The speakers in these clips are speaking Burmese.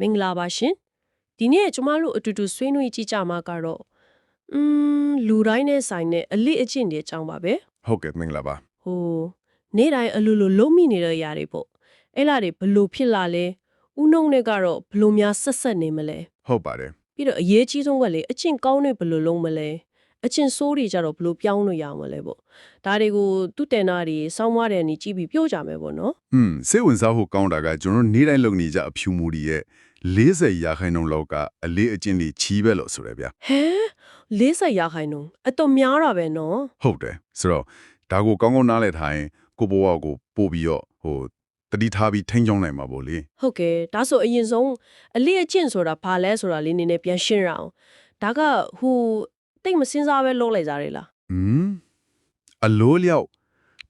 မင်္ဂလာပါရှင်ဒီနေ့ကျမတို့အတူတူဆွေးနွေးကြည့်ကြမှာကတော့อืมလူတိုင်းနဲ့ဆိုင်တဲ့အလိအကျင့်တွေအကြောင်းပါပဲ ဟုတ်ကဲ့မင်္ဂလာပါ ဟိုနေ့တိုင်းအလိုလိုလုံးမိနေတဲ့ຢာတွေပေါ့အဲ့လာတွေဘလို့ဖြစ်လာလဲဥနှုံနဲ့ကတော့ဘလို့များဆက်ဆက်နေမလဲ ဟုတ်ပါတယ် ပြီးတော့အရေးကြီးဆုံးကလေအကျင့်ကောင်းတွေဘလို့လုံးမလဲအချင်းဆိုးတွေကြတော့ဘလို့ပြောင်းလို့ရအောင်မလဲပေါ့ဒါတွေကိုသူတန်တာတွေစောင်းမတဲ့နေကြည့်ပြီးပြောကြမယ်ပေါ့နော် อืมစိတ်ဝင်စားဖို့ကောင်းတာကကျွန်တော်နေ့တိုင်းလုပ်နေကြအဖြူမူတွေရဲ့ 40ရာခိုင်နှုန်းလောက်ကအလေးအကျင့်တွေချီးပဲလို့ဆိုရဗျာဟမ်40ရာခိုင်နှုန်းအတော့များတာပဲနော်ဟုတ်တယ်ဆိုတော့ဒါကိုကောင်းကောင်းနားလည်ထားရင်ကိုယ့်ဘဝကိုပို့ပြီးတော့ဟိုတတိထားပြီးထိန်းချောင်းနိုင်မှာပေါ့လေဟုတ်ကဲ့ဒါဆိုအရင်ဆုံးအလေးအကျင့်ဆိုတာဘာလဲဆိုတာလေးနည်းနည်းပြန်ရှင်းရအောင်ဒါကဟိုတိတ်မစင်စားပဲလုပ်လိုက်ကြတယ်လားอืมအလိုလျောက်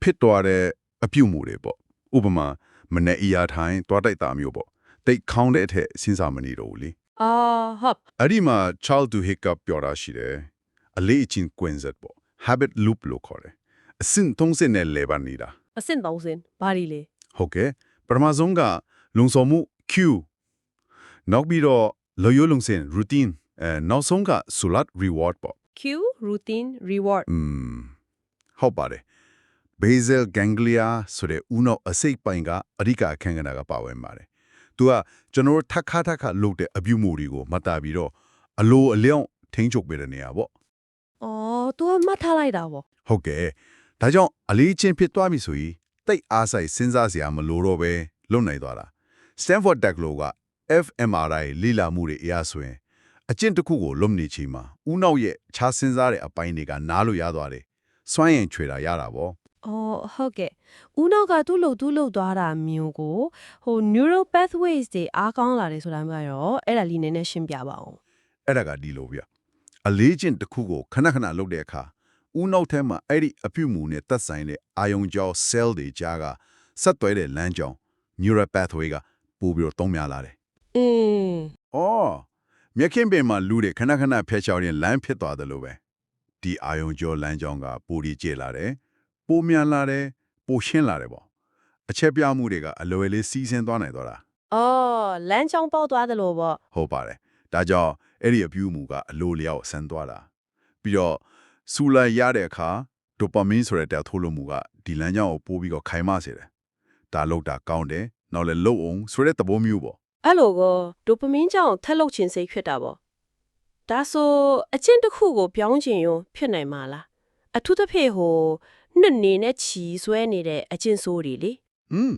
ဖြစ်သွားတဲ့အပြုမူတွေပေါ့ဥပမာမနဲ့အီယာထိုင်တွားတိုက်တာမျိုးပေါ့ တိတ်ခေါင်းတဲ့အထက်စဉ်းစားမနေတော့ဘူးလေအာဟုတ်အဲ့ဒီမှာ child to hiccup ပြောတာရှိတယ်အလေးအချင်းကွင်းဆက်ပေါ့ habit loop လို့ခေါ်တယ်အစင်သုံးစင်နဲ့လဲပါနေတာအဆင့်30ဘာဒီလဲဟုတ်ကဲ့ပထမဆုံးကလုံဆောင်မှု Q နောက်ပြီးတော့လောရိုးလုံစင် routine အဲနောက်ဆုံးက sulat reward ပေါ့ Q routine reward อืมဟုတ်ပါတယ် basal ganglia ဆိုတဲ့ဦးနောက်အစိတ်ပိုင်းကအဓိကအခန်းကဏ္ဍကပါဝင်ပါတယ် သူကကျွန်တော်တို့ထက်ခါထက်ခါလုပ်တဲ့အပြုမူတွေကိုမှတ်သားပြီးတော့အလိုအလျောက်ထိန်းချုပ်ပေးတဲ့နေရာပေါ့အော် तू ကမှတ်ထားလိုက်တာဗောဟုတ်ကဲ့ဒါကြောင့်အလေးချင်းဖြစ်သွားပြီဆိုရင်တိတ်အားဆိုင်စဉ်းစားစရာမလိုတော့ပဲလွတ်နိုင်သွားတာ Stanford Techlo က fMRI လိလာမှုတွေအရာဆိုရင်အကျင့်တစ်ခုကိုလွတ်နေချိန်မှာဦးနောက်ရဲ့ခြားစဉ်းစားတဲ့အပိုင်းတွေကနားလို့ရသွားတယ်စွမ်းရင်ချွေတာရတာပေါ့ အော်ဟုတ်ကဲ့ဦးနောက်ကသူ့လို့သူ့လို့သွားတာမျိုးကိုဟို neural pathways တွေအားကောင်းလာတယ်ဆိုတာမျိုးရောအဲ့ဒါလေးနည်းနည်းရှင်းပြပါအောင်အဲ့ဒါကဒီလိုဗျအလေးချင်းတစ်ခုကိုခဏခဏလုပ်တဲ့အခါဦးနောက်ထဲမှာအဲ့ဒီအပြုမူနဲ့သက်ဆိုင်တဲ့အာယုံကြော cell တွေကြားကဆက်သွဲတဲ့လမ်းကြောင်း neural pathway ကပို့ပြီးတော့တုံးများလာတယ်အင်း။အော်မြက်ခင်းပင်မှာလူတွေခဏခဏဖျက်ချောက်ရင်လမ်းဖြစ်သွားတယ်လို့ပဲ။ဒီအာယုံကျော်လမ်းကြောင်းကပိုဒီကျလာတယ်။ ပိုမြန်လာတယ်။ပိုရှင်းလာတယ်ပေါ့။အချက်ပြမှုတွေကအလွယ်လေးစီးဆင်းသွားနိုင်တော့တာအော်လမ်းချောင်းပေါက်သွားတယ်လို့ဗော။ဟုတ်ပါတယ်။ဒါကြောင့်အဲ့ဒီအပြုမှုကအလိုလျောက်ဆန်းသွားတာ။ပြီးတော့စူလာရတဲ့အခါဒိုပါမင်းဆိုတဲ့တက်ထိုးလို့မှုကဒီလမ်းကြောင်းကိုပို့ပြီးတော့ခိုင်မစေတယ်။ဒါလောက်တာကောင်းတယ်။နောက်လည်းလှုပ်အောင်ဆိုတဲ့သဘောမျိုးပေါ့အဲ့လိုကိုဒိုပမင်းကြောင့်ထက်လုတ်ခြင်းစိတ်ဖြစ်တာဗောဒါဆိုအချင်းတစ်ခုကိုပြောင်းခြင်းရောဖြစ်နိုင်မှာလားအထူးသဖြင့်ဟို နှစ်နေနဲ့ချီဆွဲနေတဲ့အချင်းဆိုးတွေလေ။อืม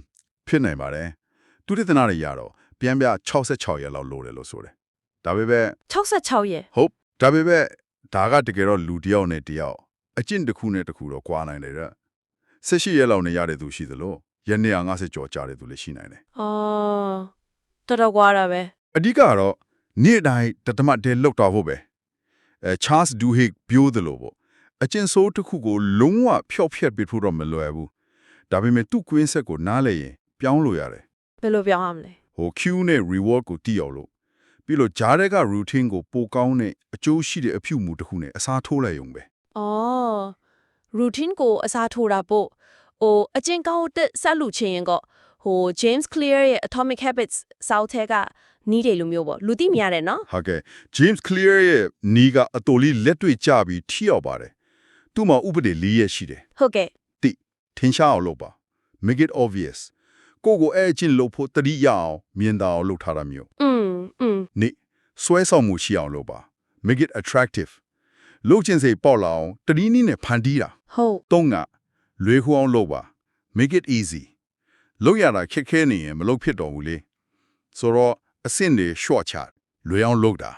ဖြစ်နိုင်ပါတယ်။သူတည်တနာတွေရတော့ပြန်ပြ66ရက်လောက်လိုတယ်လို့ဆိုတယ်။ဒါပေမဲ့66ရက်ဟုတ်ဒါပေမဲ့ဒါကတကယ်တော့လူတစ်ယောက်နဲ့တစ်ယောက်အကျင့်တစ်ခုနဲ့တစ်ခုတော့ကွာနိုင်တယ်တဲ့။18ရက်လောက်နဲ့ရတဲ့သူရှိသလိုရက်250ကျော်ကြာတဲ့သူလည်းရှိနိုင်တယ်အော်တော်တော်ကွာတာပဲ။အဓိကကတော့နေ့တိုင်းတသမတ်တည်းလောက်တော့ဖို့ပဲ။အဲ Charles Duhigg ပြောသလိုပေါ့။ အကျင့်ဆိုးတစ်ခုကိုလုံးဝဖျောက်ဖျက်ပြဖို့တော့မလွယ်ဘူး။ဒါပေမဲ့သူ့ကွင်းဆက်ကိုနားလဲရင်ပြောင်းလို့ရတယ်ဘယ်လိုပြောင်းရမလဲဟို Q နဲ့ reward ကိုတီးအောင်လို့ပြီးလို့ဂျားတဲ့က routine ကိုပိုကောင်းတဲ့အကျိုးရှိတဲ့အဖြူမှုတစ်ခုနဲ့အစားထိုးလိုက်ရုံပဲအော် routine ကိုအစားထိုးတာပို့ဟိုအကျင့်ကောင်းတက်ဆက်လူချင်းရင်ကဟို James Clear ရဲ့ Atomic Habits စောက်ထဲကနီးတယ်လို့မျိုးပေါ့လူသိမြရတယ်နော်ဟုတ်ကဲ့ James Clear ရဲ့နီးကအတော်လေးလက်တွေ့ကြပြီးထိရောက်ပါတယ် သူ့မှာဥပဒေ၄ရက်ရှိတယ် ဟုတ်ကဲ့ တိထင်ရှားအောင်လုပ်ပါ make it obvious ကိုယ့်ကိုအဲ့အချင်းလုပ်ဖို့တတိရအောင်မြင်တာအောင်လုပ်ထားတာမျိုး อืมอืม နေစွဲဆောင်မှုရှိအောင်လုပ်ပါ make it attractive လုပ်ချင်းစိတ်ပေါက်လာအောင်တတိနည်းနဲ့ဖန်တီးတာ ဟုတ် သုံးကလွေးခွအောင်လုပ်ပါ make it easy လုပ်ရတာခက်ခဲနေရင်မလုပ်ဖြစ်တော့ဘူးလေဆိုတော့အဆင့်တွေ short chart လွေအောင်လုပ်တာ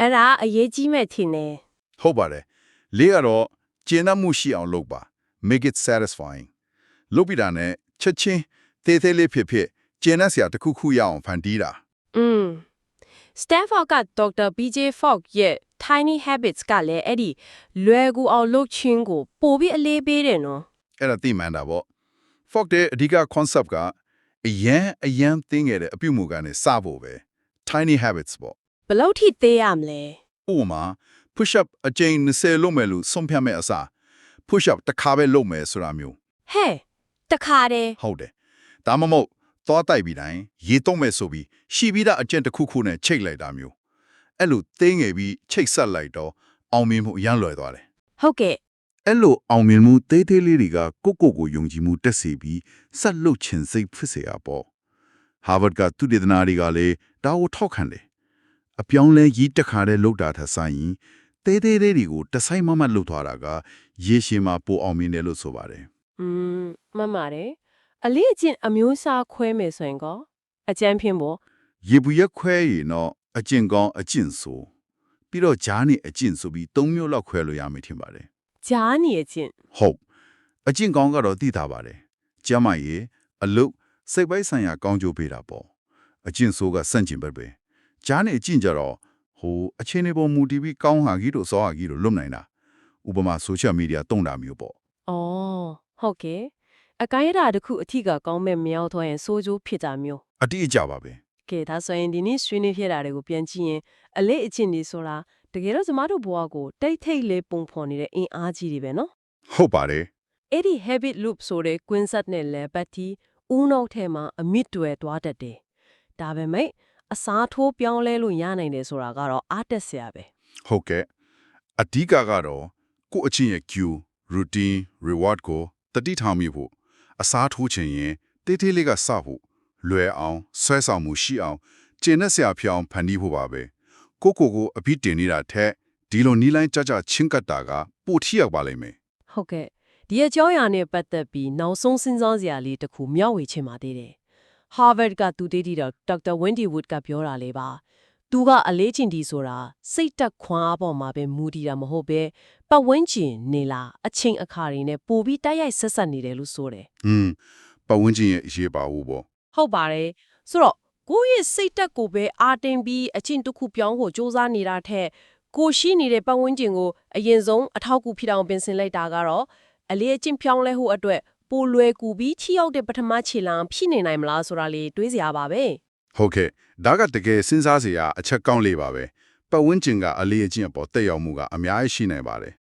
အဲ့ဒါအရေးကြီးမဲ့ထင်တယ် ဟုတ်ပါတယ်လေးကတော့ ကျင့်တတ်မှုရှိအောင်လုပ်ပါ make it satisfying လုပ်ပြီးတာနဲ့ချက်ချင်းသေးသေးလေးဖြစ်ဖြစ်ကျင့်တတ်စရာတစ်ခုခုရအောင်ဖန်တီးတာอืม Stanford က Dr. BJ Fogg ရဲ့ Tiny Habits ကလည်းအဲ့ဒီလွယ်ကူအောင်လုပ်ခြင်းကိုပို့ပြီးအလေးပေးတယ်နော်အဲ့ဒါသိမှန်တာပေါ့ Fog တဲ့အဓိက concept ကအရန်အရန်သိငယ်တဲ့အပြုမူကနေစဖို့ပဲ tiny habits ပေါ့ဘယ်လောက်ထိသေးရမလဲဥပမာ push up အကြိမ်20လုပ်မယ်လို့ဆုံးဖြတ်မဲ့အစား push up တစ်ခါပဲလုပ်မယ်ဆိုတာမျိုးဟဲ့တခါတည်းဟုတ်တယ်ဒါမှမဟုတ်သွားတိုက်ပြီးတိုင်းရေတော့မဲ့ဆိုပြီးရှိပြီးသားအကျင့်တစ်ခုခုနဲ့ချိတ်လိုက်တာမျိုးအဲ့လိုသိငယ်ပြီးချိတ်ဆက်လိုက်တော့အောင်မြင်မှုအရန်လွယ်သွားတယ်ဟုတ်ကဲ့အဲ့လိုအောင်မြင်မှုသေးသေးလေးတွေကကိုယ့်ကိုယ်ကိုယုံကြည်မှုတက်စေပြီးဆက်လုပ်ချင်စိတ်ဖြစ်စေရပေါ့ဟာဗတ်ကသူတေသနာတွေကလည်းဒါကိုထောက်ခံတယ်အပြောင်းလဲကြီးတက်ခါတဲ့လောက်တာထက်ဆိုင်ရင် သေးသေးလေးတွေကိုတဆိုင်မမတ်လုပ်သွားတာကရေရှည်မှာပိုအောင်မြင်တယ်လို့ဆိုပါတယ်อืมမှန်ပါတယ်အလေးအကျင့်အမျိုးအစားခွဲမယ်ဆိုရင်ကောအကျန်းဖြင့်ပေါ့ရေဘူးရက်ခွဲရင်တော့အကျင့်ကောင်းအကျင့်ဆိုပြီးတော့ဂျားနေအကျင့်ဆိုပြီး၃မျိုးလောက်ခွဲလို့ရမယ်ထင်ပါတယ်ကြားနေအကျင့်ဟုတ်အကျင့်ကောင်းကတော့သိတာပါတယ်ကျမ်းမာရေးအလုတ်စိတ်ပိုင်းဆိုင်ရာကောင်းကျိုးပေးတာပေါ့အကျင့်ဆိုးကစန့်ကျင်ဘက်ပဲဂျားနေအကျင့်ကြတော့ ဟိုအချင်းနေပေါ်မူတည်ပြီးကောင်းဟာကြီးတို့စောဟာကြီးတို့လွတ်နိုင်တာဥပမာဆိုရှယ်မီဒီယာတုံးတာမျိုးပေါ့ဩဟုတ်ကဲ့အကိုင်းရတာတစ်ခုအထီးကကောင်းမဲ့မရောက်တော့ရင်စိုးကျိုးဖြစ်တာမျိုးအတိအကျပါပဲကဲဒါဆိုရင်ဒီနေ့ဆွေးနွေးဖြစ်တာတွေကိုပြန်ကြည့်ရင်အလေးအကျင့်တွေဆိုတာတကယ်တော့ကျမတို့ဘဝကိုတိတ်ထိတ်လေးပုံဖော်နေတဲ့အင်အားကြီးတွေပဲနော်ဟုတ်ပါတယ်အဲ့ဒီ habit loop ဆိုတဲ့ကွင်းဆက်နဲ့လည်းပတ်တီဦးနှောက်ထဲမှာအမြင့်တွယ်သွားတတ်တယ်ဒါပေမဲ့ အစားထိုးပြောင်းလဲလို့ရနိုင်တယ်ဆိုတာကတော့အားတက်စရာပဲဟုတ်ကဲ့အဓိကကတော့ကိုယ့်အချင်းရဲ့ cue routine reward ကိုတတိထောင်မိဖို့အစားထိုးခြင်းရင်တေးသေးလေးကစဖို့လွယ်အောင်ဆွဲဆောင်မှုရှိအောင်ကျင့်တဲ့ဆရာဖြစ်အောင်ဖန်တီးဖို့ပါပဲကိုယ့်ကိုယ်ကိုအပြစ်တင်နေတာထက်ဒီလိုနီးလိုင်းကြကြချင်းကပ်တာကပိုထိရောက်ပါလိမ့်မယ်ဟုတ်ကဲ့ဒီအကြောင်းအရာနဲ့ပတ်သက်ပြီးနောက်ဆုံးစဉ်းစားစရာလေးတစ်ခုမျှဝေချင်ပါသေးတယ် Harvard ကသူတည်တည်တော့ Dr. Wendy Wood ကပြောတာလေးပါသူကအလေးချင်းဒီဆိုတာစိတ်တက်ခွန်အားပေါ်မှာပဲမူတည်တာမဟုတ်ပဲပတ်ဝန်းကျင်နေလားအချိန်အခါတွေနဲ့ပိုပြီးတိုက်ရိုက်ဆက်ဆက်နေတယ်လို့ဆိုတယ်။ဟွန်းပတ်ဝန်းကျင်ရဲ့အရေးပါဘူးပေါ့ဟုတ်ပါတယ်ဆိုတော့ကိုယ့်ရဲ့စိတ်တက်ကိုပဲအာတင်ပြီးအချင်းတစ်ခုပြောင်းဖို့စ조사နေတာထက်ကိုရှိနေတဲ့ပတ်ဝန်းကျင်ကိုအရင်ဆုံးအထောက်အကူဖြစ်အောင်ပြင်ဆင်လိုက်တာကတော့အလေးအကျင့်ပြောင်းလဲဖို့အတွက် ပိုလွယ်ကူပြီးချီရောက်တဲ့ပထမခြေလှမ်းဖြစ်နေနိုင်မလားဆိုတာလေးတွေးစရာပါပဲ။ဟုတ်ကဲ့ဒါကတကယ်စဉ်းစားစရာအချက်ကောင်းလေးပါပဲ။ပတ်ဝန်းကျင်ကအလေးအကျင့်အပေါ်တက်ရောက်မှုကအများကြီးရှိနေပါတယ်